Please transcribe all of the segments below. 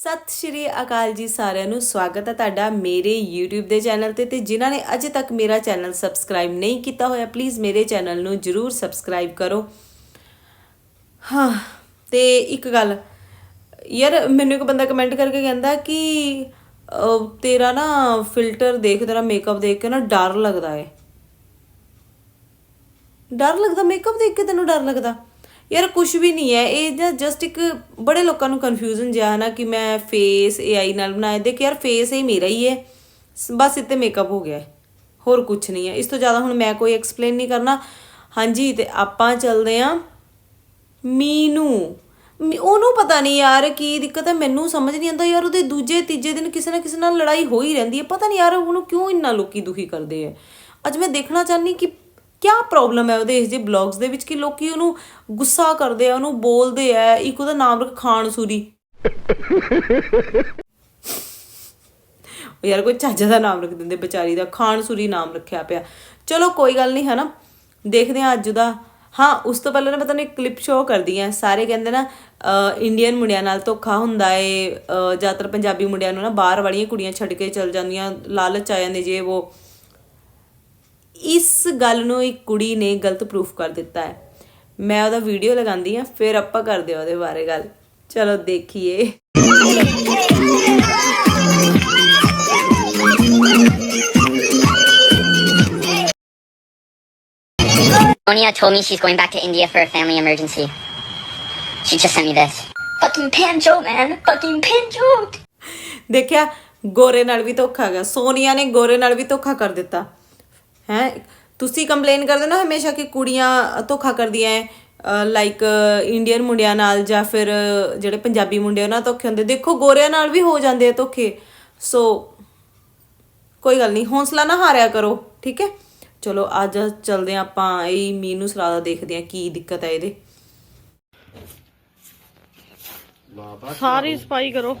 ਸਤਿ ਸ਼੍ਰੀ ਅਕਾਲ ਜੀ ਸਾਰਿਆਂ ਨੂੰ, ਸਵਾਗਤ ਹੈ ਤੁਹਾਡਾ ਮੇਰੇ YouTube ਦੇ ਚੈਨਲ ਤੇ ਤੇ ਜਿਨ੍ਹਾਂ ਨੇ ਅਜੇ ਤੱਕ ਮੇਰਾ ਚੈਨਲ ਸਬਸਕ੍ਰਾਈਬ ਨਹੀਂ ਕੀਤਾ ਹੋਇਆ ਪਲੀਜ਼ ਮੇਰੇ ਚੈਨਲ ਨੂੰ ਜਰੂਰ ਸਬਸਕ੍ਰਾਈਬ ਕਰੋ। ਹਾਂ, ਤੇ ਇੱਕ ਗੱਲ, ਯਾਰ ਮੈਨੂੰ ਇੱਕ ਬੰਦਾ ਕਮੈਂਟ ਕਰਕੇ ਕਹਿੰਦਾ ਕਿ ਤੇਰਾ ਨਾ ਫਿਲਟਰ ਦੇਖ, ਤੇਰਾ ਮੇਕਅਪ ਦੇਖ ਕੇ ਨਾ ਡਰ ਲੱਗਦਾ ਏ। ਡਰ ਲੱਗਦਾ? ਮੇਕਅਪ ਦੇਖ ਕੇ ਤੈਨੂੰ ਡਰ ਲੱਗਦਾ? ਯਾਰ ਕੁਝ ਵੀ ਨਹੀਂ ਹੈ, ਇਹ ਨਾ ਜਸਟ ਇੱਕ ਬੜੇ ਲੋਕਾਂ ਨੂੰ ਕਨਫਿਊਜ਼ਨ ਜਿਹਾ ਹੈ ਨਾ ਕਿ ਮੈਂ ਫੇਸ AI ਨਾਲ ਬਣਾਇਆ। ਦੇਖ ਯਾਰ ਫੇਸ ਇਹ ਮੇਰਾ ਹੀ ਹੈ, ਬਸ ਇੱਥੇ ਮੇਕਅਪ ਹੋ ਗਿਆ ਹੋਰ ਕੁਝ ਨਹੀਂ ਹੈ। ਇਸ ਤੋਂ ਜ਼ਿਆਦਾ ਹੁਣ ਮੈਂ ਕੋਈ ਐਕਸਪਲੇਨ ਨਹੀਂ ਕਰਨਾ। ਹਾਂਜੀ, ਤੇ ਆਪਾਂ ਚੱਲਦੇ ਆਂ ਮੀਨੂ। ਉਹਨੂੰ ਪਤਾ ਨਹੀਂ ਯਾਰ ਕੀ ਦਿੱਕਤ ਹੈ, ਮੈਨੂੰ ਸਮਝ ਨਹੀਂ ਆਉਂਦਾ ਯਾਰ ਉਹਦੇ ਦੂਜੇ ਤੀਜੇ ਦਿਨ ਕਿਸੇ ਨਾ ਕਿਸੇ ਨਾਲ ਲੜਾਈ ਹੋ ਹੀ ਰਹਿੰਦੀ ਹੈ। ਪਤਾ ਨਹੀਂ ਯਾਰ ਉਹਨੂੰ ਕਿਉਂ ਇੰਨਾ ਲੋਕੀ ਦੁਖੀ ਕਰਦੇ ਆ ਅੱਜ ਮੈਂ ਦੇਖਣਾ ਚਾਹਨੀ ਕਿ ਕੀ ਪ੍ਰੋਬਲਮ ਹੈ ਉਹਦੇ ਇਸ ਜੇ ਬਲੌਗਸ ਦੇ ਵਿੱਚ ਕਿ ਲੋਕੀ ਉਹਨੂੰ ਗੁੱਸਾ ਕਰਦੇ ਆ, ਉਹਨੂੰ ਬੋਲਦੇ ਆ, ਇੱਕ ਉਹਦਾ ਨਾਮ ਰੱਖ ਖਾਨ ਸੂਰੀ। ਉਹ ਯਾਰ ਕੋਈ ਚੱਜ ਦਾ ਨਾਮ ਰੱਖ ਦਿੰਦੇ ਵਿਚਾਰੀ ਦਾ, ਖਾਨ ਸੂਰੀ ਨਾਮ ਰੱਖਿਆ ਪਿਆ। ਚਲੋ ਕੋਈ ਗੱਲ ਨਹੀਂ ਹੈ ਨਾ ਦੇਖਦੇ ਹਾਂ ਅੱਜ ਦਾ। ਹਾਂ, ਉਸ ਤੋਂ ਪਹਿਲਾਂ ਨਾ ਮੈਂ ਤੁਹਾਨੂੰ ਕਲਿੱਪ ਸ਼ੋਅ ਕਰਦੀ ਆ ਸਾਰੇ ਕਹਿੰਦੇ ਨਾ ਇੰਡੀਅਨ ਮੁੰਡਿਆਂ ਨਾਲ ਧੋਖਾ ਹੁੰਦਾ ਏ ਜ਼ਿਆਦਾਤਰ ਪੰਜਾਬੀ ਮੁੰਡਿਆਂ ਨੂੰ ਨਾ ਬਾਹਰ ਵਾਲੀਆਂ ਕੁੜੀਆਂ ਛੱਡ ਕੇ ਚਲ ਜਾਂਦੀਆਂ, ਲਾਲਚ ਆ ਜਾਂਦੇ ਜੇ ਉਹ। ਇਸ ਗੱਲ ਨੂੰ ਇੱਕ ਕੁੜੀ ਨੇ ਗਲਤ ਪ੍ਰੂਫ ਕਰ ਦਿੱਤਾ ਹੈ ਮੈਂ ਉਹਦਾ ਵੀਡੀਓ ਲਗਾਉਂਦੀ ਆ ਫਿਰ ਆਪਾਂ ਕਰਦੇ ਆ ਉਹਦੇ ਬਾਰੇ ਗੱਲ ਚਲੋ ਦੇਖੀਏ Sonia told me she's going back to India for a family emergency. She just sent me this. Fucking Pancho, man. Fucking Pancho. ਦੇਖਿਆ ਗੋਰੇ ਨਾਲ ਵੀ ਧੋਖਾ ਗਿਆ ਸੋਨੀਆ ਨੇ ਗੋਰੇ ਨਾਲ ਵੀ ਧੋਖਾ ਕਰ ਦਿੱਤਾ ਹੈ? ਤੁਸੀਂ ਕੰਪਲੇਨ ਕਰਦੇ ਨਾ ਹਮੇਸ਼ਾ ਕਿ ਕੁੜੀਆਂ ਧੋਖਾ ਕਰਦੀਆਂ ਐ ਲਾਈਕ ਇੰਡੀਅਨ ਮੁੰਡਿਆਂ ਨਾਲ ਜਾਂ ਫਿਰ ਜਿਹੜੇ ਪੰਜਾਬੀ ਮੁੰਡੇ ਉਹਨਾਂ ਨਾਲ ਧੋਖੇ ਹੁੰਦੇ। ਦੇਖੋ ਗੋਰਿਆਂ ਨਾਲ ਵੀ ਹੋ ਜਾਂਦੇ ਆ ਧੋਖੇ। ਸੋ ਕੋਈ ਗੱਲ ਨਹੀਂ ਹੌਸਲਾ ਨਾ ਹਾਰਿਆ ਕਰੋ ਠੀਕ ਹੈ ਚਲੋ ਅੱਜ ਚੱਲਦੇ ਹਾਂ ਆਪਾਂ ਇਹ ਮੀਨੂ ਸਲਾਦਾ ਦੇਖਦੇ ਹਾਂ ਕੀ ਦਿੱਕਤ ਹੈ ਇਹਦੇ। ਸਾਰੀ ਸਫ਼ਾਈ ਕਰੋ।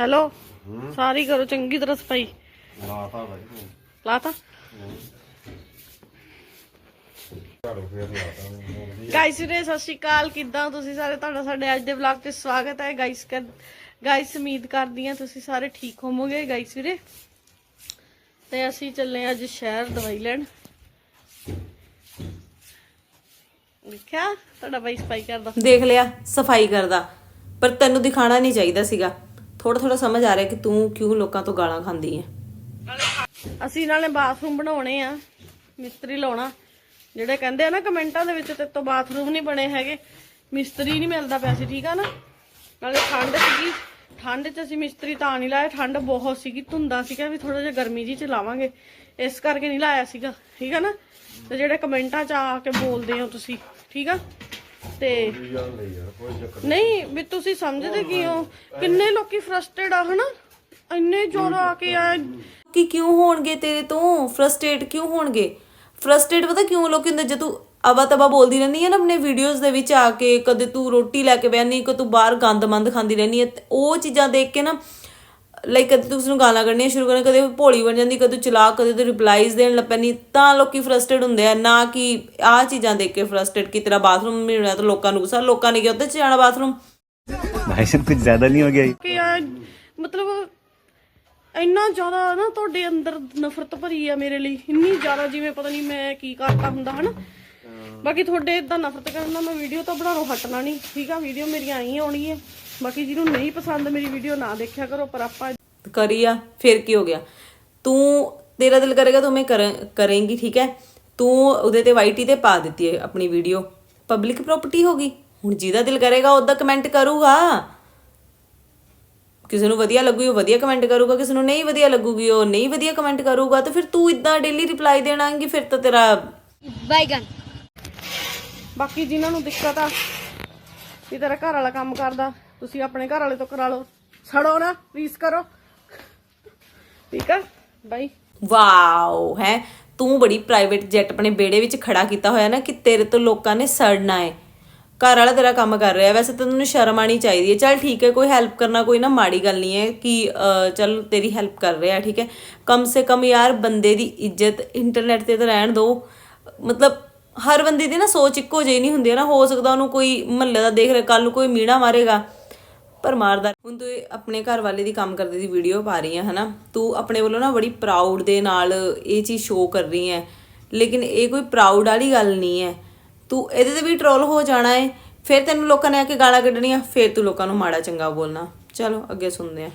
ਹੈਲੋ? ਸਾਰੀ ਕਰੋ ਚੰਗੀ ਤਰ੍ਹਾਂ ਸਫ਼ਾਈ। ਲਾਤਾ ਬਾਈ। ਲਾਤਾ ਗਾਇਸ ਵੀਰੇ, ਸਤਿ ਸ਼੍ਰੀ ਅਕਾਲ। ਕਿੱਦਾਂ ਤੁਸੀਂ ਸਾਰੇ? ਤੁਹਾਡਾ ਸਾਡੇ ਅੱਜ ਦੇ ਵਲੌਗ ਤੇ ਸਵਾਗਤ ਹੈ। ਗਾਇਸ ਕਰ ਗਾਇਸ ਉਮੀਦ ਕਰਦੀ ਹਾਂ ਤੁਸੀਂ ਸਾਰੇ ਠੀਕ ਹੋਵੋਗੇ। ਗਾਇਸ ਵੀਰੇ, ਤੇ ਅਸੀਂ ਚੱਲੇ ਅੱਜ ਸ਼ਹਿਰ ਦਵਾਈ ਲੈਣ। ਦੇਖਿਆ? ਤੁਹਾਡਾ ਬਾਈ ਸਫ਼ਾਈ ਕਰਦਾ। ਦੇਖ ਲਿਆ, ਸਫ਼ਾਈ ਕਰਦਾ। ਪਰ ਤੈਨੂੰ ਦਿਖਾਣਾ ਨਹੀਂ ਚਾਹੀਦਾ ਸੀਗਾ। ਥੋੜਾ ਥੋੜਾ ਸਮਝ ਆ ਰਿਹਾ ਕਿ ਤੂੰ ਕਿਉਂ ਲੋਕਾਂ ਤੋਂ ਗਾਲਾਂ ਖਾਂਦੀ ਹੈ। ਅਸੀਂ ਇਹਨਾਂ ਨੇ ਬਾਥਰੂਮ ਬਣਾਉਣੇ ਆ, ਮਿਸਤਰੀ ਲਾਉਣਾ। ਜਿਹੜੇ ਕਹਿੰਦੇ ਆ ਨਾ ਕਮੈਂਟਾਂ ਦੇ ਵਿੱਚ ਤੇ ਤੋਂ ਬਾਥਰੂਮ ਨਹੀਂ ਬਣੇ ਹੈਗੇ, ਮਿਸਤਰੀ ਨਹੀਂ ਮਿਲਦਾ ਪਿਆ ਠੀਕ ਆ ਨਾ? ਨਾਲੇ ਠੰਡ ਸੀਗੀ, ਠੰਡ 'ਚ ਅਸੀਂ ਮਿਸਤਰੀ ਤਾਂ ਨਹੀਂ ਲਾਇਆ, ਠੰਡ ਬਹੁਤ ਸੀਗੀ, ਧੁੰਦਾ ਸੀਗਾ, ਵੀ ਥੋੜਾ ਜਿਹਾ ਗਰਮੀ ਜੀ 'ਚ ਲਾਵਾਂਗੇ। ਇਸ ਕਰਕੇ ਨਹੀਂ ਲਾਇਆ ਸੀਗਾ, ਠੀਕ ਆ ਨਾ? ਤੇ ਜਿਹੜੇ ਕਮੈਂਟਾਂ 'ਚ ਆ ਕੇ ਬੋਲਦੇ ਹੋ ਤੁਸੀਂ, ਠੀਕ ਆ? ਤੇ ਨਹੀਂ, ਵੀ ਤੁਸੀਂ ਸਮਝਦੇ ਕੀ ਹੋ? ਕਿੰਨੇ ਲੋਕੀ ਫਰਸਟ੍ਰੇਟ ਆ, ਹਨਾ? ਇੰਨੇ ਜ਼ਿਆਦਾ ਆ ਕੇ ਆ ਕਿ ਕਿਉਂ ਹੋਣਗੇ ਤੇਰੇ ਤੋਂ ਫਰਸਟ੍ਰੇਟ ਕਿਉਂ ਹੋਣਗੇ ਫਰਸਟ੍ਰੇਟ ਪਤਾ ਕਿਉਂ ਲੋਕ ਹੁੰਦੇ ਜੇ ਤੂੰ ਅਵਾ ਤਵਾ ਬੋਲਦੀ ਰਹਿੰਦੀ ਹੈ ਨਾ ਆਪਣੇ ਵੀਡੀਓਜ਼ ਦੇ ਵਿੱਚ ਆ ਕੇ ਕਦੇ ਤੂੰ ਰੋਟੀ ਲੈ ਕੇ ਬੈਣੀ ਕਿ ਤੂੰ ਬਾਹਰ ਗੰਦਮੰਦ ਖਾਂਦੀ ਰਹਿੰਦੀ ਹੈ ਤੇ ਉਹ ਚੀਜ਼ਾਂ ਦੇਖ ਕੇ ਨਾ ਲਾਈਕ ਕਦੇ ਤੂੰ ਉਸਨੂੰ ਗਾਲਾਂ ਕੱਢਣੀਆਂ ਸ਼ੁਰੂ ਕਰਨ ਕਦੇ ਉਹ ਭੋਲੀ ਬਣ ਜਾਂਦੀ ਕਦੇ ਤੂੰ ਚਲਾਕ ਕਦੇ ਤੂੰ ਰਿਪਲਾਈਜ਼ ਦੇਣ ਲੱਗ ਪੈਂਦੀ ਤਾਂ ਲੋਕੀ ਫਰਸਟ੍ਰੇਟ ਹੁੰਦੇ ਆ ਨਾ ਕਿ ਆਹ ਚੀਜ਼ਾਂ ਦੇਖ ਕੇ ਫਰਸਟ੍ਰੇਟ ਕਿ ਤੇਰਾ ਬਾਥਰੂਮ ਨਹੀਂ ਬਣਿਆ ਤਾਂ ਲੋਕਾਂ ਨੂੰ ਗੁੱਸਾ ਲੋਕਾਂ ਨੇ ਕਿਹਾ ਉੱਤੇ ਚ ਜਾਣਾ ਬਾਥਰੂਮ भाई साहब कुछ ज्यादा नहीं हो गया ये? ਕਿ ਆ ਮਤਲਬ ਇੰਨਾ ਜ਼ਿਆਦਾ ਨਾ ਤੁਹਾਡੇ ਅੰਦਰ ਨਫ਼ਰਤ ਭਰੀ ਆ ਮੇਰੇ ਲਈ। ਇੰਨੀ ਜ਼ਿਆਦਾ ਜਿਵੇਂ ਪਤਾ ਨਹੀਂ ਮੈਂ ਕੀ ਕਰਤਾ ਹੁੰਦਾ, ਹਨਾ? ਬਾਕੀ ਤੁਹਾਡੇ ਇਦਾਂ ਨਫ਼ਰਤ ਕਰਨ ਨਾਲ ਮੈਂ ਵੀਡੀਓ ਤਾਂ ਬਣਾਉਣੋਂ ਹਟਣਾ ਨਹੀਂ। ਠੀਕ ਆ, ਵੀਡੀਓ ਮੇਰੀਆਂ ਆਈ ਆਉਣੀ ਹੈ ਬਾਕੀ ਜਿਹਨੂੰ ਨਹੀਂ ਪਸੰਦ ਮੇਰੀ ਵੀਡੀਓ ਨਾ ਦੇਖਿਆ ਕਰੋ, ਪਰ ਆਪਾਂ ਕਰੀ ਆ, ਫਿਰ ਕੀ ਹੋ ਗਿਆ? ਤੂੰ, ਤੇਰਾ ਦਿਲ ਕਰੇਗਾ ਤੂੰ ਮੈਂ ਕਰ- ਕਰੇਂਗੀ, ਠੀਕ ਹੈ? ਤੂੰ ਉਹਦੇ ਤੇ ਵਾਈਟੀ ਤੇ ਪਾ ਦਿੱਤੀ ਹੈ ਆਪਣੀ ਵੀਡੀਓ। ਪਬਲਿਕ ਪ੍ਰਾਪਰਟੀ ਹੋ ਗਈ। ਹੁਣ ਜਿਹਦਾ ਦਿਲ ਕਰੇਗਾ, ਉਹਦਾ ਕਮੈਂਟ ਕਰੂਗਾ। ਕਿਸੇ ਨੂੰ ਵਧੀਆ ਲੱਗੂਗੀ ਉਹ ਵਧੀਆ ਕਮੈਂਟ ਕਰੂਗਾ ਕਿਸੇ ਨੂੰ ਨਹੀਂ ਵਧੀਆ ਲੱਗੂਗੀ ਉਹ ਨਹੀਂ ਵਧੀਆ ਕਮੈਂਟ ਕਰੂਗਾ ਤਾਂ ਫਿਰ ਤੂੰ ਇਦਾਂ ਡੇਲੀ ਰਿਪਲਾਈ ਦੇਣਾਂਗੀ ਫਿਰ ਤਾਂ ਤੇਰਾ ਬਾਕੀ ਜਿਨ੍ਹਾਂ ਨੂੰ ਦਿੱਕਤ ਆ ਵੀ ਤੇਰਾ ਘਰ ਵਾਲਾ ਕੰਮ ਕਰਦਾ ਤੁਸੀਂ ਆਪਣੇ ਘਰ ਵਾਲੇ ਤੋਂ ਕਰਾ ਲਓ। ਛੜੋ ਨਾ ਰੀਸ ਕਰੋ। ਠੀਕ ਆ? ਬਾਈ ਵਾਓ ਹੈ? ਤੂੰ ਬੜੀ ਪ੍ਰਾਈਵੇਟ ਜੈਟ ਆਪਣੇ ਬੇੜੇ ਵਿੱਚ ਖੜਾ ਕੀਤਾ ਹੋਇਆ ਨਾ ਕਿ ਤੇਰੇ ਤੋਂ ਲੋਕਾਂ ਨੇ ਸੜਨਾ ਹੈ ਘਰ ਵਾਲਾ ਤੇਰਾ ਕੰਮ ਕਰ ਰਿਹਾ ਵੈਸੇ ਤਾਂ ਤੈਨੂੰ ਸ਼ਰਮ ਆਣੀ ਚਾਹੀਦੀ ਹੈ। ਚੱਲ ਠੀਕ ਹੈ ਕੋਈ ਹੈਲਪ ਕਰਨਾ ਕੋਈ ਨਾ ਮਾੜੀ ਗੱਲ ਨਹੀਂ ਹੈ ਕਿ ਅਹ, ਚੱਲ ਤੇਰੀ ਹੈਲਪ ਕਰ ਰਿਹਾ ਠੀਕ ਹੈ। ਕਮ ਸੇ ਕਮ ਯਾਰ ਬੰਦੇ ਦੀ ਇੱਜ਼ਤ ਇੰਟਰਨੈਟ ਤੇ ਤਾਂ ਰਹਿਣ ਦੋ। ਮਤਲਬ ਹਰ ਬੰਦੇ ਦੀ ਨਾ ਸੋਚ ਇੱਕੋ ਜਿਹੀ ਨਹੀਂ ਹੁੰਦੀ ਹੈ ਨਾ ਹੋ ਸਕਦਾ ਉਹਨੂੰ ਕੋਈ ਮਹੱਲੇ ਦਾ ਦੇਖ ਰਿਹਾ ਕੱਲ ਨੂੰ ਕੋਈ ਮੀਣਾ ਮਾਰੇਗਾ। ਪਰ ਮਾਰਦਾ ਹੁਣ ਤੂੰ ਆਪਣੇ ਘਰ ਵਾਲੇ ਦੀ ਕੰਮ ਕਰਦੇ ਦੀ ਵੀਡੀਓ ਪਾ ਰਹੀ ਹੈ ਹਨਾ? ਤੂੰ ਆਪਣੇ ਵੱਲੋਂ ਨਾ ਬੜੀ ਪ੍ਰਾਊਡ ਦੇ ਨਾਲ ਇਹ ਚੀਜ਼ ਸ਼ੋਅ ਕਰ ਰਹੀ ਹੈ। ਲੇਕਿਨ ਇਹ ਕੋਈ ਪ੍ਰਾਊਡ ਵਾਲੀ ਗੱਲ ਨਹੀਂ ਹੈ। ਤੂੰ ਇਹਦੇ ਤੇ ਵੀ ਟਰੋਲ ਹੋ ਜਾਣਾ ਏ ਫਿਰ ਤੈਨੂੰ ਲੋਕਾਂ ਨੇ ਆ ਕੇ ਗਾਲਾਂ ਕੱਢਣੀਆਂ ਫਿਰ ਤੂੰ ਲੋਕਾਂ ਨੂੰ ਮਾੜਾ ਚੰਗਾ ਬੋਲਣਾ। ਚਲੋ ਅੱਗੇ ਸੁਣਦੇ ਆ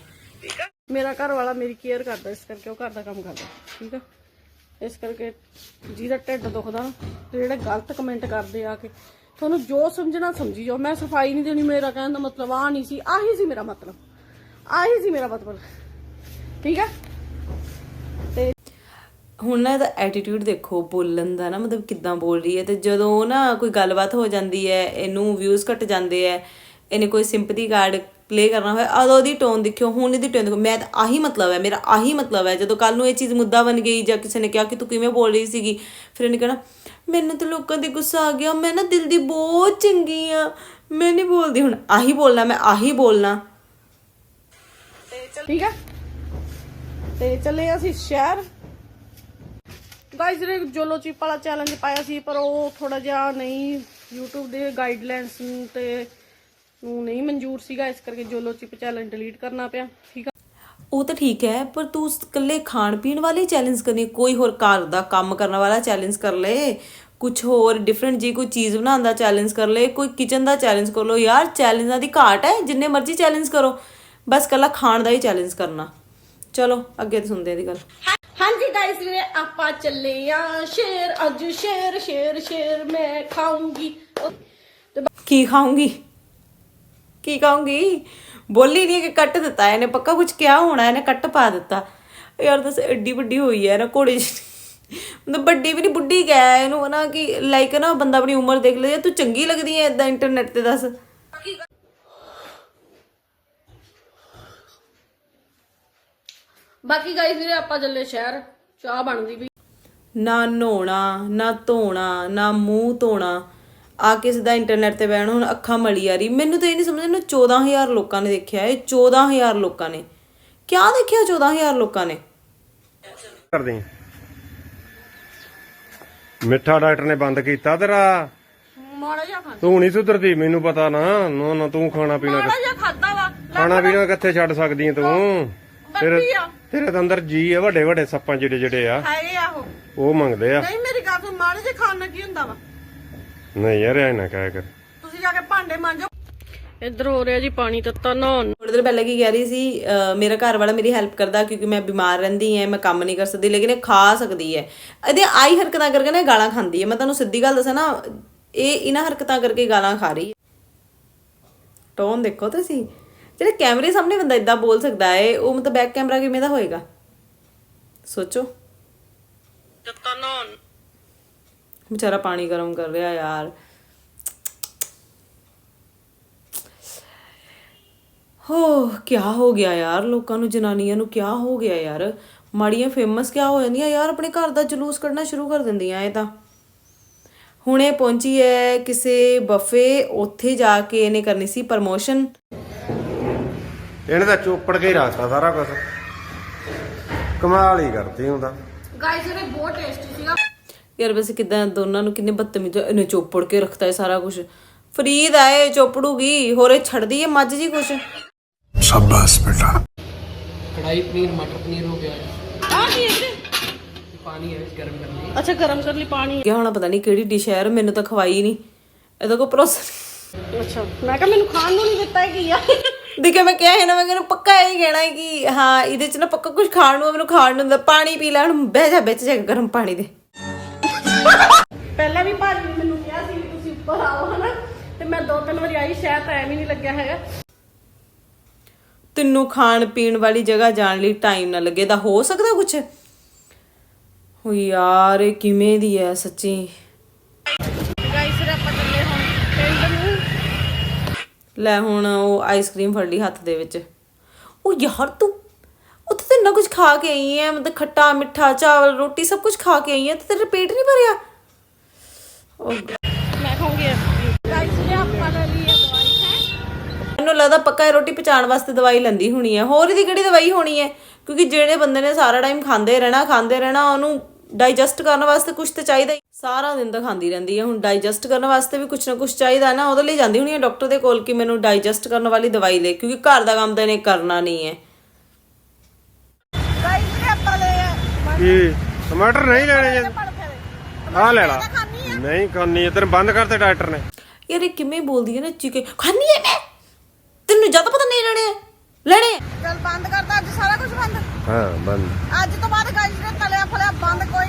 ਮੇਰਾ ਘਰ ਵਾਲਾ ਮੇਰੀ ਕੇਅਰ ਕਰਦਾ ਇਸ ਕਰਕੇ ਉਹ ਘਰ ਦਾ ਕੰਮ ਕਰਦਾ ਠੀਕ ਆ? ਇਸ ਕਰਕੇ ਜਿਹਦਾ ਢਿੱਡ ਦੁਖਦਾ ਨਾ, ਤੇ ਜਿਹੜੇ ਗਲਤ ਕਮੈਂਟ ਕਰਦੇ ਆ ਕੇ ਤੁਹਾਨੂੰ ਜੋ ਸਮਝਣਾ ਸਮਝੀ ਜਾਓ। ਮੈਂ ਸਫ਼ਾਈ ਨਹੀਂ ਦੇਣੀ ਮੇਰਾ ਕਹਿਣ ਦਾ ਮਤਲਬ ਆ ਨਹੀਂ ਸੀ ਆਹੀ ਸੀ ਮੇਰਾ ਮਤਲਬ। ਆਹੀ ਸੀ ਮੇਰਾ ਮਤਲਬ। ਠੀਕ ਆ? ਤੇ ਹੁਣ ਨਾ ਇਹਦਾ ਐਟੀਟਿਊਡ ਦੇਖੋ, ਬੋਲਣ ਦਾ ਨਾ ਮਤਲਬ ਕਿੱਦਾਂ ਬੋਲ ਰਹੀ ਹੈ ਤੇ ਜਦੋਂ ਨਾ ਕੋਈ ਗੱਲਬਾਤ ਹੋ ਜਾਂਦੀ ਹੈ, ਇਹਨੂੰ ਵਿਊਜ਼ ਘਟ ਜਾਂਦੇ ਹੈ, ਇਹਨੇ ਕੋਈ ਸਿੰਪਥੀ ਕਾਰਡ ਪਲੇ ਕਰਨਾ ਹੋਇਆ ਉਦੋਂ ਦੀ ਟੋਨ ਦੇਖਿਓ, ਹੁਣ ਇਹਦੀ ਟੋਨ ਦੇਖੋ, ਮੈਂ ਤਾਂ ਆਹੀ ਮਤਲਬ ਹੈ, ਮੇਰਾ ਆਹੀ ਮਤਲਬ ਹੈ, ਜਦੋਂ ਕੱਲ ਨੂੰ ਇਹ ਚੀਜ਼ ਮੁੱਦਾ ਬਣ ਗਈ ਜਾਂ ਕਿਸੇ ਨੇ ਕਿਹਾ ਕਿ ਤੂੰ ਕਿਵੇਂ ਬੋਲ ਰਹੀ ਸੀਗੀ, ਫਿਰ ਇਹਨੇ ਕਹਿਣਾ, ਮੈਨੂੰ ਤਾਂ ਲੋਕਾਂ ਦੇ ਗੁੱਸਾ ਆ ਗਿਆ, ਮੈਂ ਨਾ ਦਿਲ ਦੀ ਬਹੁਤ ਚੰਗੀ ਆ ਮੈਂ ਨਹੀਂ ਬੋਲਦੀ। ਹੁਣ ਆਹੀ ਬੋਲਣਾ, ਮੈਂ ਆਹੀ ਬੋਲਣਾ। ਠੀਕ ਆ ਤੇ ਚੱਲੇ ਅਸੀਂ ਸ਼ਹਿਰ। ਗਾਇਸ ਜਿਹੜੇ ਜੋਲੋ ਚਿਪ ਵਾਲਾ ਚੈਲੰਜ ਪਾਇਆ ਸੀ ਪਰ ਉਹ ਥੋੜਾ ਜਿਹਾ ਨਹੀਂ YouTube ਦੇ ਗਾਈਡਲਾਈਨਸ ਤੇ ਨੂੰ ਨਹੀਂ ਮਨਜ਼ੂਰ ਸੀਗਾ ਇਸ ਕਰਕੇ ਜੋਲੋ ਚਿਪ ਚੈਲੰਜ ਡਿਲੀਟ ਕਰਨਾ ਪਿਆ ਠੀਕ ਆ? ਉਹ ਤਾਂ ਠੀਕ ਹੈ ਪਰ ਤੂੰ ਇਕੱਲੇ ਖਾਣ ਪੀਣ ਵਾਲੇ ਚੈਲੰਜ ਕਰਨੀ ਕੋਈ ਹੋਰ ਘਰ ਦਾ ਕੰਮ ਕਰਨ ਵਾਲਾ ਚੈਲੰਜ ਕਰ ਲੈ ਕੁਝ ਹੋਰ ਡਿਫਰੈਂਟ ਜੀ ਕੋਈ ਚੀਜ਼ ਬਣਾਉਣ ਦਾ ਚੈਲੰਜ ਕਰ ਲੈ ਕੋਈ ਕਿਚਨ ਦਾ ਚੈਲੰਜ ਕਰ ਲੋ ਯਾਰ ਚੈਲੰਜਾਂ ਦੀ ਘਾਟ ਹੈ ਜਿੰਨੇ ਮਰਜ਼ੀ ਚੈਲੰਜ ਕਰੋ ਬਸ ਇਕੱਲਾ ਖਾਣ ਦਾ ਹੀ ਚੈਲੰਜ ਕਰਨਾ। ਚਲੋ ਅੱਗੇ ਤੇ ਸੁਣਦੇ ਆ ਦੀ ਗੱਲ। ਹਾਂਜੀ ਗਾਇਸ ਵੀਰੇ, ਆਪਾਂ ਚੱਲੇ ਆ। ਸ਼ੇਰ, ਅੱਜ ਸ਼ੇਰ ਸ਼ੇਰ ਸ਼ੇਰ ਮੈਂ ਖਾਉਂਗੀ ਕੀ ਖਾਉਂਗੀ ਕੀ ਖਾਉਂਗੀ ਬੋਲੀ ਨਹੀਂ ਕਿ ਕੱਟ ਦਿੱਤਾ ਇਹਨੇ, ਪੱਕਾ ਕੁਝ ਕਿਹਾ ਹੋਣਾ, ਇਹਨੇ ਕੱਟ ਪਾ ਦਿੱਤਾ। ਯਾਰ ਦੱਸ ਐਡੀ ਵੱਡੀ ਹੋਈ ਹੈ ਨਾ ਘੋੜੇ ਮਤਲਬ ਵੱਡੀ ਵੀ ਨਹੀਂ ਬੁੱਢੀ ਗਿਆ ਇਹਨੂੰ ਨਾ ਕਿ ਲਾਈਕ ਨਾ ਬੰਦਾ ਆਪਣੀ ਉਮਰ ਦੇਖ ਲੈ ਤੂੰ ਚੰਗੀ ਲੱਗਦੀ ਹੈ ਇਦਾਂ ਇੰਟਰਨੈਟ ਤੇ ਦੱਸ। ਬਾਕੀ ਗਾਇਸ ਵੀਰੇ ਆਪਾਂ ਚੱਲੇ ਸ਼ਹਿਰ ਚਾਹ ਬਣਦੀ ਵੀ ਨਾ ਨਹਾਉਣਾ ਨਾ ਧੋਣਾ ਨਾ ਮੂੰਹ ਧੋਣਾ। ਆ ਕੇ ਸਿੱਧਾ ਇੰਟਰਨੈਟ ਤੇ ਬਹਿਣ ਹੁਣ ਅੱਖਾਂ ਮਲੀ ਆ ਰਹੀ। ਮੈਨੂੰ ਤਾਂ ਇਹ ਨਹੀਂ ਸਮਝ ਇਹਨੂੰ 14000 ਲੋਕਾਂ ਨੇ ਦੇਖਿਆ ਇਹ 14000 ਲੋਕਾਂ ਨੇ। ਕਿਆ ਦੇਖਿਆ 14000 ਲੋਕਾਂ ਨੇ? ਕਰਦੇ ਆਂ। ਮਿੱਠਾ ਡਾਕਟਰ ਨੇ ਬੰਦ ਕੀਤਾ ਤੇਰਾ। ਮਾੜਾ ਜਿਹਾ ਖਾਣਾ ਤੂੰ ਨਹੀਂ ਸੁਧਰਦੀ ਮੈਨੂੰ ਪਤਾ ਨਾ। ਨਾ ਨਾ ਤੂੰ ਖਾਣਾ ਪੀਣਾ ਮਾੜਾ ਜਿਹਾ ਖਾਦਾ ਵਾ। ਖਾਣਾ ਪੀਣਾ ਕਿੱਥੇ ਛੱਡ ਸਕਦੀ ਆਂ ਤੂੰ? ਤੇਰੇ ਆ। ਤੇਰੇ ਤਾਂ ਅੰਦਰ ਜੀ ਆ ਵੱਡੇ ਵੱਡੇ ਸੱਪਾਂ ਜਿਹੜੇ ਜਿਹੜੇ ਆ। ਹੈਗੇ ਆ ਉਹ ਉਹ ਮੰਗਦੇ ਆ। ਨਹੀਂ ਮੇਰੀ ਗੱਲ ਸੁਣ ਮਾੜੇ ਜਿਹਾ ਖਾਣ ਨਾਲ ਕੀ ਹੁੰਦਾ ਵਾ। ਨਹੀਂ ਯਾਰ ਐ ਨਾ ਕਹਿ ਕਰ। ਤੁਸੀਂ ਜਾ ਕੇ ਭਾਂਡੇ ਮਾਂਜੋ। ਇੱਧਰ ਹੋ ਰਿਹਾ ਜੀ ਪਾਣੀ ਤੱਤਾ ਨਹਾਉਣ। ਥੋੜੀ ਦੇਰ ਪਹਿਲਾਂ ਕੀ ਕਹਿ ਰਹੀ ਸੀ ਅਹ ਮੇਰਾ ਘਰ ਵਾਲਾ ਮੇਰੀ ਹੈਲਪ ਕਰਦਾ ਕਿਉਂਕਿ ਮੈਂ ਬਿਮਾਰ ਰਹਿੰਦੀ ਹਾਂ ਮੈਂ ਕੰਮ ਨਹੀਂ ਕਰ ਸਕਦੀ ਲੇਕਿਨ ਇਹ ਖਾ ਸਕਦੀ ਹੈ ਇਹਦੇ ਆਈ ਹਰਕਤਾਂ ਕਰਕੇ ਨਾ ਇਹ ਗਾਲਾਂ ਖਾਂਦੀ ਹੈ ਮੈਂ ਤੁਹਾਨੂੰ ਸਿੱਧੀ ਗੱਲ ਦੱਸਾਂ ਨਾ ਇਹ ਇਹਨਾਂ ਹਰਕਤਾਂ ਕਰਕੇ ਗਾਲਾਂ ਖਾ ਰਹੀ ਹੈ ਟੋਨ ਦੇਖੋ ਤੁਸੀਂ। ਜਿਹੜੇ ਕੈਮਰੇ ਸਾਹਮਣੇ ਬੰਦਾ ਇਦਾਂ ਬੋਲ ਸਕਦਾ ਹੈ ਉਹ ਮਤਲਬ ਬੈਕ ਕੈਮਰਾ ਕਿਵੇਂ ਦਾ ਹੋਏਗਾ? ਸੋਚੋ। ਨਹਾਉਣ ਵਿਚਾਰਾ ਪਾਣੀ ਗਰਮ ਕਰ ਰਿਹਾ ਯਾਰ। ਹੋ ਕੀ ਹੋ ਗਿਆ ਯਾਰ? ਲੋਕਾਂ ਨੂੰ ਜਨਾਨੀਆਂ ਨੂੰ ਕੀ ਹੋ ਗਿਆ ਯਾਰ? ਮਾੜੀਆਂ ਫੇਮਸ ਕਿਆ ਹੋ ਜਾਂਦੀਆਂ ਯਾਰ? ਆਪਣੇ ਘਰ ਦਾ ਜਲੂਸ ਕੱਢਣਾ ਸ਼ੁਰੂ ਕਰ ਦਿੰਦੀਆਂ ਇਹ ਤਾਂ। ਹੁਣੇ ਪਹੁੰਚੀ ਹੈ ਕਿਸੇ ਬਫੇ ਉੱਥੇ ਜਾ ਕੇ ਇਹਨੇ ਕਰਨੀ ਸੀ ਪ੍ਰਮੋਸ਼ਨ ਇਹਨੇ ਤਾਂ ਚੋਪੜ ਕੇ ਹੀ ਰਾਸਤਾ ਸਾਰਾ ਕੁਝ ਕਮਾਲ ਹੀ ਕਰਦੀ ਹੁੰਦਾ ਗਾਇਸ ਇਹ ਬਹੁਤ ਟੇਸਟੀ ਸੀਗਾ। ਯਾਰ ਵੈਸੇ ਕਿਦਾਂ ਦੋਨਾਂ ਨੂੰ ਕਿੰਨੇ ਬਦਤਮੀਜ਼ ਇਹਨੇ ਚੋਪੜ ਕੇ ਰੱਖਤਾ ਹੈ ਸਾਰਾ ਕੁਝ ਫਰੀਦ ਆਏ ਚੋਪੜੂਗੀ। ਹੋਰੇ ਛੱਡਦੀ ਹੈ ਮੱਝ ਜੀ ਕੁਝ ਸ਼ਾਬਾਸ਼ ਬੇਟਾ। ਕੜਾਈ ਪਨੀਰ ਮਟਰ ਪਨੀਰ ਹੋ ਗਿਆ। ਆ ਕੀ ਹੈ ਪਾਣੀ ਹੈ ਗਰਮ ਕਰਨ ਲਈ। ਅੱਛਾ ਗਰਮ ਕਰਨ ਲਈ ਪਾਣੀ ਹੈ। ਹੁਣ ਪਤਾ ਨਹੀਂ ਕਿਹੜੀ ਡਿਸ਼ ਹੈ ਮੈਨੂੰ ਤਾਂ ਖਵਾਈ ਨਹੀਂ। ਇਹਦਾ ਕੋਈ ਪ੍ਰੋਸੈਸ ਅੱਛਾ ਮੈਂ ਕਿਹਾ ਮੈਨੂੰ ਖਾਣ ਨੂੰ ਨਹੀਂ ਦਿੱਤਾ ਕੀ ਆ? ਦੇਖਿਆ ਮੈਂ ਕਿਹਾ ਹੈ ਨਾ ਮੈਂ ਕਿਹਾ ਪੱਕਾ ਇਹ ਕਹਿਣਾ ਹੈ ਕਿ ਹਾਂ ਇਹਦੇ ਚ ਨਾ ਪੱਕਾ ਕੁਝ ਖਾਣ ਨੂੰ ਮੈਨੂੰ ਖਾਣ ਨੂੰ ਹੁੰਦਾ ਪਾਣੀ ਪੀ ਲੈ ਹੁਣ ਬਹਿ ਜਾ ਵਿੱਚ ਜਾ ਕੇ ਗਰਮ ਪਾਣੀ ਦੇ। ਪਹਿਲਾਂ ਵੀ ਭਾਜੀ ਨੇ ਮੈਨੂੰ ਕਿਹਾ ਸੀ ਵੀ ਤੁਸੀਂ ਉੱਪਰ ਆਓ ਹਨਾ? ਤੇ ਮੈਂ ਦੋ ਤਿੰਨ ਵਾਰੀ ਆਈ ਸ਼ਾਇਦ ਐਵੇਂ ਨਹੀਂ ਲੱਗਿਆ ਹੈਗਾ। ਤੈਨੂੰ ਖਾਣ ਪੀਣ ਵਾਲੀ ਜਗ੍ਹਾ ਜਾਣ ਲਈ ਟਾਈਮ ਨਾ ਲੱਗੇ ਤਾਂ ਹੋ ਸਕਦਾ ਕੁਝ ਹੋ ਯਾਰ ਇਹ ਕਿਵੇਂ ਦੀ ਹੈ ਸੱਚੀ ਗਾਇਸ ਫਿਰ ਆਪਾਂ ਚੱਲੇ ਹੁਣ ਪਿੰਡ ਨੂੰ ਲੈ ਹੁਣ ਉਹ ਆਈਸਕ੍ਰੀਮ ਫੜ ਲਈ ਹੱਥ ਦੇ ਵਿੱਚ। ਉਹ ਯਾਰ ਤੂੰ ਉੱਥੇ ਤੇ ਇੰਨਾ ਕੁਝ ਖਾ ਕੇ ਆਈ ਹੈ ਮਤਲਬ ਖੱਟਾ ਮਿੱਠਾ ਚਾਵਲ ਰੋਟੀ ਸਭ ਕੁਝ ਖਾ ਕੇ ਆਈ ਹੈ ਤੇ ਤੇਰਾ ਪੇਟ ਨਹੀਂ ਭਰਿਆ? ਮੈਂ ਖਾਉਂਗੀ ਗਾਇਸ ਇਹ ਆਪਾਂ ਲੈ ਲਈ ਇਹ ਦਵਾਈ ਹੈ? ਮੈਨੂੰ ਲੱਗਦਾ ਪੱਕਾ ਇਹ ਰੋਟੀ ਪਚਾਉਣ ਵਾਸਤੇ ਦਵਾਈ ਲੈਂਦੀ ਹੋਣੀ ਹੈ ਹੋਰ ਇਹਦੀ ਕਿਹੜੀ ਦਵਾਈ ਹੋਣੀ ਹੈ ਕਿਉਂਕਿ ਜਿਹੜੇ ਬੰਦੇ ਨੇ ਸਾਰਾ ਟਾਈਮ ਖਾਂਦੇ ਰਹਿਣਾ ਖਾਂਦੇ ਰਹਿਣਾ ਉਹਨੂੰ ਡਾਈਜੈਸਟ ਕਰਨ ਵਾਸਤੇ ਕੁਝ ਤੇ ਚਾਹੀਦਾ ਹੀ। ਸਾਰਾ ਦਿਨ ਤਾਂ ਖਾਂਦੀ ਰਹਿੰਦੀ ਹੈ ਹੁਣ ਡਾਈਜੈਸਟ ਕਰਨ ਵਾਸਤੇ ਵੀ ਕੁਝ ਨਾ ਕੁਝ ਚਾਹੀਦਾ ਨਾ ਉਹਦੇ ਲਈ ਜਾਂਦੀ ਹੋਣੀ ਹੈ ਡਾਕਟਰ ਦੇ ਕੋਲ ਕਿ ਮੈਨੂੰ ਡਾਈਜੈਸਟ ਕਰਨ ਵਾਲੀ ਦਵਾਈ ਦੇ ਕਿਉਂਕਿ ਘਰ ਦਾ ਕੰਮ ਤਾਂ ਇਹਨੇ ਕਰਨਾ ਨਹੀਂ ਹੈ। ਕੀ? ਟਮਾਟਰ ਨਹੀਂ ਲੈਣੇ ਜੀ। ਆ। ਲੈ ਲਾ। ਨਹੀਂ ਕਰਨੀ ਇਧਰ ਬੰਦ ਕਰਤੇ ਡਾਕਟਰ ਨੇ। ਯਾਰ ਇਹ ਕਿਵੇਂ ਬੋਲਦੀ ਹੈ ਨਾ ਚੀਕੇ ਖਾਣੀ ਹੈ ਮੈਂ? ਤੈਨੂੰ ਜਦ ਪਤਾ ਨਹੀਂ ਲੈਣੇ। ਲੈਣੇ। ਚੱਲ ਬੰਦ ਕਰਤਾ ਅੱਜ ਸਾਰਾ ਕੁਝ ਬੰਦ ਹਾਂ ਬੰਦ। ਅੱਜ ਤੋਂ ਬਾਅਦ ਗਾਈਸ ਨੇ ਤਲਿਆ ਫਲਿਆ ਬੰਦ ਕੋਈ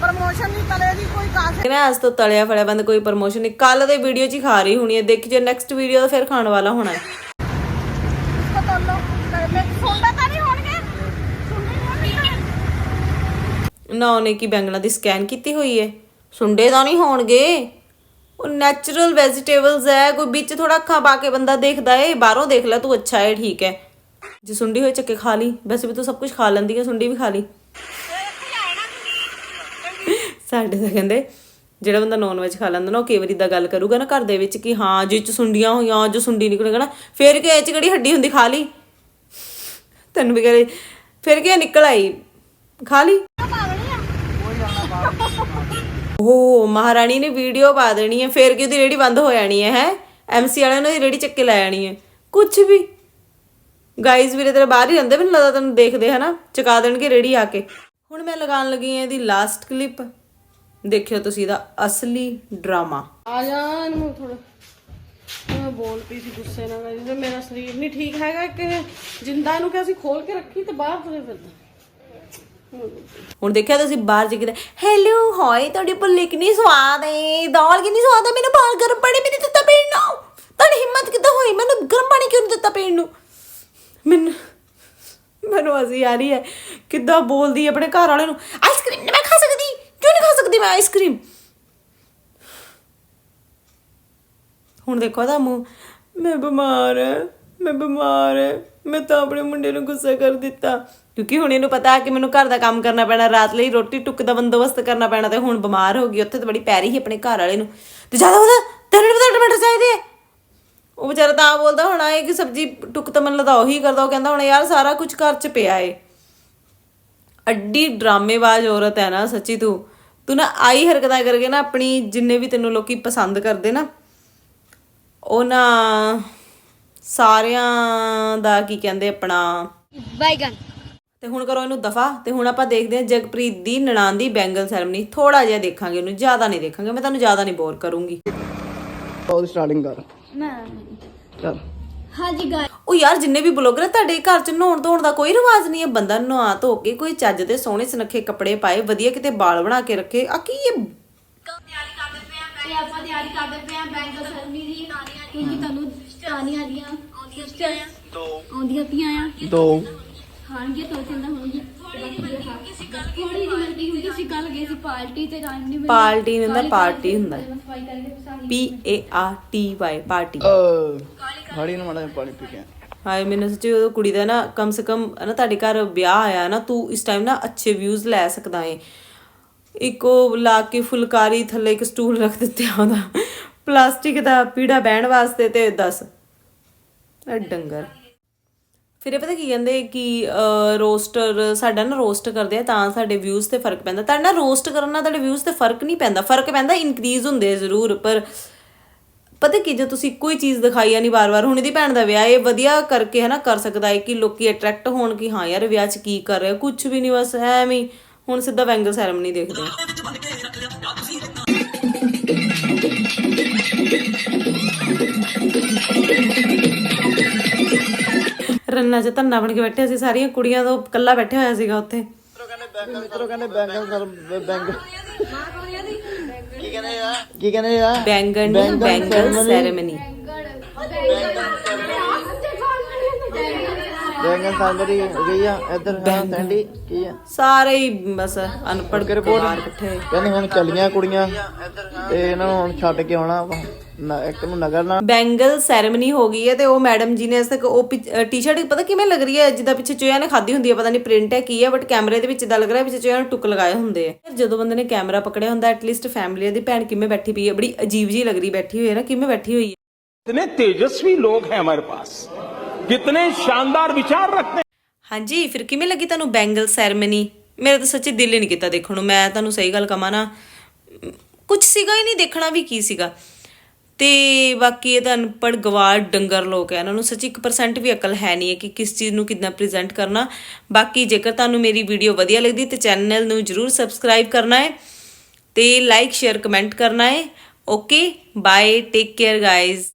ਪ੍ਰਮੋਸ਼ਨ ਨਹੀਂ ਤਲੇ ਦੀ ਕੋਈ ਕਾਸ ਕਹਿੰਦਾ ਅੱਜ ਤੋਂ ਤਲਿਆ ਫੜਿਆ ਬੰਦ ਕੋਈ ਪ੍ਰਮੋਸ਼ਨ ਨਹੀਂ। ਕੱਲ ਦੇ ਵੀਡੀਓ 'ਚ ਹੀ ਖਾ ਰਹੀ ਹੋਣੀ ਹੈ। ਦੇਖੀ ਜੇ ਨੈਕਸਟ ਵੀਡੀਓ ਦਾ ਫਿਰ ਖਾਣ ਵਾਲਾ ਹੋਣਾ ਹੈ। ਕੋ ਤੋਲੋ ਮੈਂ ਸੁਣਦਾ ਤਾਂ ਨਹੀਂ ਹੋਣਗੇ? ਸੁਣਦੇ ਨਹੀਂ ਹੋਣਗੇ ਨਾ ਉਹਨੇ ਕੀ ਬੈਂਗਣਾ ਦੀ ਸਕੈਨ ਕੀਤੀ ਹੋਈ ਹੈ? ਸੁੰਡੇ ਤਾਂ ਨਹੀਂ ਹੋਣਗੇ। ਉਹ ਨੈਚੁਰਲ ਵੈਜੀਟੇਬਲਸ ਹੈ ਕੋਈ ਵਿੱਚ ਥੋੜਾ ਅੱਖਾਂ ਪਾ ਕੇ ਬੰਦਾ ਦੇਖਦਾ ਏ ਬਾਹਰੋਂ ਦੇਖ ਲੈ ਤੂੰ ਅੱਛਾ ਹੈ ਠੀਕ ਹੈ। ਜੇ ਸੁੰਡੀ ਹੋਏ ਚੱਕੇ ਖਾ ਲਈ, ਵੈਸੇ ਵੀ ਤੂੰ ਸਭ ਕੁਝ ਖਾ ਲੈਂਦੀ ਹੈ ਸੁੰਡੀ ਵੀ ਖਾ ਲਈ। ਸਾਡੇ ਤਾਂ ਕਹਿੰਦੇ, ਜਿਹੜਾ ਬੰਦਾ ਨੌਨ ਵੈਜ ਖਾ ਲੈਂਦਾ ਨਾ, ਉਹ ਕਈ ਵਾਰੀ ਦਾ ਗੱਲ ਕਰੂਗਾ ਨਾ ਘਰ ਦੇ ਵਿੱਚ ਕਿ ਹਾਂ, ਜੇ ਚ ਸੁੰਡੀਆਂ ਹੋਈਆਂ, ਜੋ ਸੁੰਡੀ ਨਿਕਲੇਗਾ ਨਾ, ਫੇਰ ਕਿ ਇਹ ਚ ਕਿਹੜੀ ਹੱਡੀ ਹੁੰਦੀ, ਖਾ ਲਈ? ਤੈਨੂੰ ਵੀ ਕਹੇ ਫਿਰ ਕੀ ਨਿਕਲ ਆਈ? ਖਾ ਲਈ? ਉਹ ਮਹਾਰਾਣੀ ਨੇ ਵੀਡੀਓ ਪਾ ਦੇਣੀ ਹੈ, ਫੇਰ ਕਿ ਉਹਦੀ ਰੇੜੀ ਬੰਦ ਹੋ ਜਾਣੀ ਹੈ ਹੈ? ਐਮਸੀ ਵਾਲਿਆਂ ਨੇ ਉਹਦੀ ਰੇੜੀ ਚੱਕ ਕੇ ਲੈ ਆਣੀ ਹੈ। ਕੁਝ ਵੀ। ਗਾਈਜ਼ ਵੀਰੇ ਤੇਰੇ ਬਾਹਰ ਹੀ ਰਹਿੰਦੇ ਮੈਨੂੰ ਲੱਗਦਾ ਤੈਨੂੰ ਦੇਖਦੇ ਹਨਾ? ਚਕਾ ਦੇਣਗੇ ਰੇੜੀ ਆ ਕੇ। ਹੁਣ ਮੈਂ ਲਗਾਉਣ ਲੱਗੀ ਹਾਂ ਇਹਦੀ ਲਾਸਟ ਕਲਿੱਪ ਦੇਖਿਓ ਤੁਸੀਂ ਇਹਦਾ ਅਸਲੀ ਡਰਾਮਾ। ਆ ਜਾ ਇਹਨੂੰ ਥੋੜਾ ਮੈਂ ਬੋਲ ਪਈ ਸੀ ਗੁੱਸੇ ਨਾਲ ਗਾਇਸ ਮੇਰਾ ਸਰੀਰ ਨਹੀਂ ਠੀਕ ਹੈਗਾ ਕਿ ਜਿੰਦਾ ਇਹਨੂੰ ਕਿ ਅਸੀਂ ਖੋਲ ਕੇ ਰੱਖੀ ਤੇ ਬਾਹਰ ਤੁਰੇ ਫਿਰਦੇ। ਹੁਣ ਦੇਖਿਆ ਤੁਸੀਂ ਬਾਹਰ ਜਾ ਕੇ ਹੈਲੋ ਹਾਏ ਤੁਹਾਡੀ ਭੁੱਲੇ ਕਿੰਨੀ ਸਵਾਦ ਹੈ ਦਾਲ ਕਿੰਨੀ ਸਵਾਦ ਹੈ ਮੈਨੂੰ ਬਾਹਰ ਗਰਮ ਪਾਣੀ ਵੀ ਨਹੀਂ ਦਿੱਤਾ ਪੀਣ ਨੂੰ। ਤੁਹਾਡੀ ਹਿੰਮਤ ਕਿੱਦਾਂ ਹੋਈ? ਮੈਨੂੰ ਗਰਮ ਪਾਣੀ ਕਿਉਂ ਨਹੀਂ ਦਿੱਤਾ ਪੀਣ ਨੂੰ? ਮੈਨੂੰ ਮੈਨੂੰ ਅਸੀਂ ਆ ਰਹੀ ਹੈ। ਕਿੱਦਾਂ ਬੋਲਦੀ ਹੈ ਆਪਣੇ ਘਰ ਵਾਲੇ ਨੂੰ? ਆਈਸਕ੍ਰੀਮ ਨਹੀਂ ਮੈਂ ਖਾ ਸਕਦੀ। ਕਿਉਂ ਨਹੀਂ ਖਾ ਸਕਦੀ ਮੈਂ ਆਈਸਕ੍ਰੀਮ ਹੁਣ ਦੇਖੋ ਇਹਦਾ ਮੂੰਹ। ਮੈਂ ਬਿਮਾਰ ਹਾਂ, ਮੈਂ ਬਿਮਾਰ ਹਾਂ। ਮੈਂ ਤਾਂ ਆਪਣੇ ਮੁੰਡੇ ਨੂੰ ਗੁੱਸਾ ਕਰ ਦਿੱਤਾ। ਕਿਉਂਕਿ ਹੁਣ ਇਹਨੂੰ ਪਤਾ ਕਿ ਮੈਨੂੰ ਘਰ ਦਾ ਕੰਮ ਕਰਨਾ ਪੈਣਾ, ਰਾਤ ਲਈ ਰੋਟੀ ਟੁੱਕ ਦਾ ਬੰਦੋਬਸਤ ਕਰਨਾ ਪੈਣਾ ਤੇ ਹੁਣ ਬਿਮਾਰ ਹੋ ਗਈ। ਉੱਥੇ ਤਾਂ ਬੜੀ ਪੈ ਰਹੀ ਸੀ ਆਪਣੇ ਘਰ ਵਾਲੇ ਨੂੰ। ਤੇ ਜ਼ਿਆਦਾ ਉਹਦਾ ਤੈਨੂੰ ਨੀ ਪਤਾ ਟਮਾਟਰ ਚਾਹੀਦੇ ਆ। ਉਹ ਵਿਚਾਰਾ ਤਾਂ ਬੋਲਦਾ ਹੋਣਾ ਹੈ ਕਿ ਸਬਜੀ ਟੁੱਕ ਤਾਂ ਮੈਨੂੰ ਲੱਗਦਾ ਉਹੀ ਕਰਦਾ ਉਹ ਕਹਿੰਦਾ ਹੁਣ ਯਾਰ ਸਾਰਾ ਕੁਝ ਘਰ 'ਚ ਪਿਆ ਏ। ਅੱਡੀ ਡਰਾਮੇਬਾਜ਼ ਔਰਤ ਹੈ ਨਾ ਸੱਚੀ ਤੂੰ। ਤੂੰ ਨਾ ਆਈ ਹਰਕਤਾਂ ਕਰਕੇ ਨਾ ਆਪਣੀ ਜਿੰਨੇ ਵੀ ਤੈਨੂੰ ਲੋਕੀ ਪਸੰਦ ਕਰਦੇ ਨਾ ਉਹ ਨਾ ਸਾਰਿਆਂ ਦਾ ਕੀ ਕਹਿੰਦੇ ਆਪਣਾ Baigan. ਤੇ ਹੁਣ ਕਰੋ ਇਹਨੂੰ ਦਫਾ ਤੇ ਹੁਣ ਆਪਾਂ ਦੇਖਦੇ ਹਾਂ ਜਗਪ੍ਰੀਤ ਦੀ ਨਨਾਣ ਦੀ ਬੈਂਗਲ ਸੈਰਮਨੀ। ਥੋੜਾ ਜਿਹਾ ਦੇਖਾਂਗੇ ਉਹਨੂੰ ਜ਼ਿਆਦਾ ਨਹੀਂ ਦੇਖਾਂਗੇ ਮੈਂ ਤੁਹਾਨੂੰ ਜ਼ਿਆਦਾ ਨਹੀਂ ਬੋਰ ਕਰੂੰਗੀ। ਉਹ ਸਟਾਰਟਿੰਗ ਕਰ। ਚੱਲ ਉਹ ਯਾਰ ਜਿੰਨੇ ਵੀ ਬਲੌਗਰ ਤੁਹਾਡੇ ਘਰ ਚ ਨਹਾਉਣ ਧੋਣ ਦਾ ਕੋਈ ਰਿਵਾਜ ਨਹੀਂ ਹੈ। ਬੰਦਾ ਨਹਾ ਧੋ ਕੇ ਕੋਈ ਚੱਜ ਦੇ ਸੋਹਣੇ ਸੁਨੱਖੇ ਕੱਪੜੇ ਪਾਏ ਵਧੀਆ ਕਿਤੇ ਵਾਲ ਬਣਾ ਕੇ ਰੱਖੇ। ਆ ਕੀ ਇਹ ਤੇ ਆਪਾਂ ਤਿਆਰੀ ਕਰਦੇ ਪਏ ਆ ਬੈਂਗਲ ਸਰਮੀ ਦੀ ਕਿਉਂਕਿ ਤੁਹਾਨੂੰ ਚਾਨੀਆਂ ਦੀਆਂ ਆਉਂਦੀਆਂ ਦੋ ਆਉਂਦੀਆਂ ਪਈਆਂ ਆ। ਦੋ। ਖਾਣਗੇ ਤੋਂ ਚੰਦਾ ਹੋਣਗੇ ਥੋੜੀ ਜਿਹੀ ਮਿਲਦੀ ਹੁੰਦੀ ਸੀ ਕੱਲ ਗਏ ਸੀ ਪਾਰਟੀ ਤੇ ਨਹੀਂ ਮਿਲਿਆ ਪਾਰਟੀ ਨਹੀਂ ਹੁੰਦਾ ਪਾਰਟੀ ਹੁੰਦਾ ਸਫ਼ਾਈ ਕਰਕੇ ਸਾਰੀ P A R T Y party ਹਾੜੀ ਨੂੰ ਮਾੜਾ ਜਿਹਾ ਪਾਣੀ ਪੀ ਕੇ ਆ। ਹਾਏ ਮੈਨੂੰ ਸੱਚੀ ਉਹ ਕੁੜੀ ਦਾ ਨਾ ਕਮ ਸੇ ਕਮ ਨਾ ਤੁਹਾਡੇ ਘਰ ਵਿਆਹ ਆਇਆ ਨਾ ਤੂੰ ਇਸ ਟਾਈਮ ਨਾ ਅੱਛੇ ਵਿਊਜ਼ ਲੈ ਸਕਦਾ ਏ। ਇੱਕ ਉਹ ਲਾ ਕੇ ਫੁਲਕਾਰੀ ਥੱਲੇ ਇੱਕ ਸਟੂਲ ਰੱਖ ਦਿੱਤੇ ਆ ਉਹਦਾ। ਪਲਾਸਟਿਕ ਦਾ ਪੀੜਾ ਬਹਿਣ ਵਾਸਤੇ ਤੇ ਦੱਸ। ਇਹ ਡੰਗਰ। ਫਿਰ ਇਹ ਪਤਾ ਕੀ ਕਹਿੰਦੇ ਕਿ ਰੋਸਟਰ ਸਾਡਾ ਨਾ ਰੋਸਟ ਕਰਦੇ ਆ ਤਾਂ ਸਾਡੇ ਵਿਊਜ਼ ਤੇ ਫ਼ਰਕ ਪੈਂਦਾ। ਤੁਹਾਡਾ ਨਾ ਰੋਸਟ ਕਰਨ ਨਾਲ ਤੁਹਾਡੇ ਵਿਊਜ਼ ਤੇ ਫ਼ਰਕ ਨਹੀਂ ਪੈਂਦਾ। ਫ਼ਰਕ ਪੈਂਦਾ ਇਨਕਰੀਜ਼ ਹੁੰਦੇ ਜ਼ਰੂਰ, ਪਰ ਪਤਾ ਕੀ, ਜੇ ਤੁਸੀਂ ਕੋਈ ਚੀਜ਼ ਦਿਖਾਈ ਆ ਨਹੀਂ ਵਾਰ-ਵਾਰ, ਹੁਣ ਇਹਦੀ ਭੈਣ ਦਾ ਵਿਆਹ ਇਹ ਵਧੀਆ ਕਰਕੇ ਹੈ ਨਾ ਕਰ ਸਕਦਾ ਹੈ ਕਿ ਲੋਕੀ ਅਟਰੈਕਟ ਹੋਣ ਕਿ ਹਾਂ ਯਾਰ ਵਿਆਹ 'ਚ ਕੀ ਕਰ ਰਿਹਾ ਕੁਝ ਵੀ ਨਹੀਂ, ਬਸ ਐਵੇਂ ਹੀ। ਹੁਣ ਸਿੱਧਾ ਵੈਂਗਲ ਸੈਰੇਮਨੀ ਦੇਖਦੇ ਆ। ਰੰਨਾ 'ਚ ਧੰਨਾ ਬਣ ਕੇ ਬੈਠੇ ਸੀ ਸਾਰੀਆਂ ਕੁੜੀਆਂ ਤੋਂ ਇਕੱਲਾ ਬੈਠਿਆ ਹੋਇਆ ਸੀਗਾ ਉੱਥੇ। ਮਿੱਤਰੋ ਕਹਿੰਦੇ ਬੈਂਗਲ ਕਰ ਬੈਂਗਲ ਕੀ ਕਹਿੰਦੇ ਆ? ਕੀ ਕਹਿੰਦੇ ਆ? ਬੈਂਗਨ ਬੈਂਗਲ ਸੈਰਮਨੀ ਬੈਂਗਨ ਸੈਲਰੀ ਹੋ ਗਈ ਆ ਕੀ ਆ? ਸਾਰੇ ਹੀ ਬਸ ਅਨਪੜ ਕੇ ਰਿਪੋਰਟ ਇਕੱਠੇ। ਕਹਿੰਦੇ ਹੁਣ ਚੱਲੀਆਂ ਕੁੜੀਆਂ ਤੇ ਇਹਨਾਂ ਨੂੰ ਹੁਣ ਛੱਡ ਕੇ ਆਉਣਾ ਆਪਾਂ ਇੱਕ ਨੂੰ ਨਗਰ ਨਾਲ। ਬੈਂਗਲ ਸੈਰੇਮਨੀ ਹੋ ਗਈ ਹੈ ਤੇ ਉਹ ਮੈਡਮ ਜੀ ਨੇ ਇਸ ਤੱਕ ਉਹ ਟੀ-ਸ਼ਰਟ ਪਤਾ ਕਿਵੇਂ ਲੱਗ ਰਹੀ ਹੈ? ਜਿੱਦਾਂ ਪਿੱਛੇ ਚੋਇਆ ਨੇ ਖਾਦੀ ਹੁੰਦੀ ਹੈ ਪਤਾ ਨਹੀਂ ਪ੍ਰਿੰਟ ਹੈ ਕੀ ਹੈ ਬਟ ਕੈਮਰੇ ਦੇ ਵਿੱਚ ਇਦਾਂ ਲੱਗ ਰਿਹਾ ਪਿੱਛੇ ਚੋਇਆ ਨੇ ਟੁੱਕ ਲਗਾਏ ਹੁੰਦੇ ਆ। ਜਦੋਂ ਬੰਦੇ ਨੇ ਕੈਮਰਾ ਪਕੜਿਆ ਹੁੰਦਾ ਐਟਲੀਸਟ ਫੈਮਿਲੀ ਦੀ ਭੈਣ ਕਿਵੇਂ ਬੈਠੀ ਪਈ ਹੈ? ਬੜੀ ਅਜੀਬ ਜੀ ਲੱਗ ਰਹੀ ਬੈਠੀ ਹੋਈ ਹੈ ਨਾ ਕਿਵੇਂ ਬੈਠੀ ਹੋਈ ਹੈ? ਇਤਨੇ ਤੇਜਸਵੀ ਲੋਕ ਹੈ ਹਮਾਰੇ ਪਾਸ कितने शानदार विचार रखते हैं ਹਾਂਜੀ ਫਿਰ ਕਿਵੇਂ ਲੱਗੀ ਤੁਹਾਨੂੰ ਬੈਂਗਲ ਸੈਰੇਮਨੀ ਮੇਰਾ ਤਾਂ ਸੱਚੀ ਦਿਲ ਹੀ ਨਹੀਂ ਕੀਤਾ ਦੇਖਣ ਨੂੰ ਮੈਂ ਤੁਹਾਨੂੰ ਸਹੀ ਗੱਲ ਕਹਾਂ ਨਾ ਕੁਝ ਸੀਗਾ ਹੀ ਨਹੀਂ ਦੇਖਣਾ ਵੀ ਕੀ ਸੀਗਾ ਤੇ ਬਾਕੀ ਇਹ ਤਾਂ ਅਨਪੜ੍ਹ ਗਵਾਰ ਡੰਗਰ ਲੋਕ ਹੈ ਇਹਨਾਂ ਨੂੰ ਸੱਚੀ 1% ਵੀ ਅਕਲ ਹੈ ਨਹੀਂ ਹੈ ਕਿ ਕਿਸ ਚੀਜ਼ ਨੂੰ ਕਿੱਦਾਂ ਪ੍ਰੈਜ਼ੈਂਟ ਕਰਨਾ ਬਾਕੀ ਜੇਕਰ ਤੁਹਾਨੂੰ ਮੇਰੀ ਵੀਡੀਓ ਵਧੀਆ ਲੱਗਦੀ ਤੇ ਚੈਨਲ ਨੂੰ ਜਰੂਰ ਸਬਸਕ੍ਰਾਈਬ ਕਰਨਾ ਹੈ ਤੇ ਲਾਈਕ ਸ਼ੇਅਰ ਕਮੈਂਟ ਕਰਨਾ ਹੈ okay bye take care guys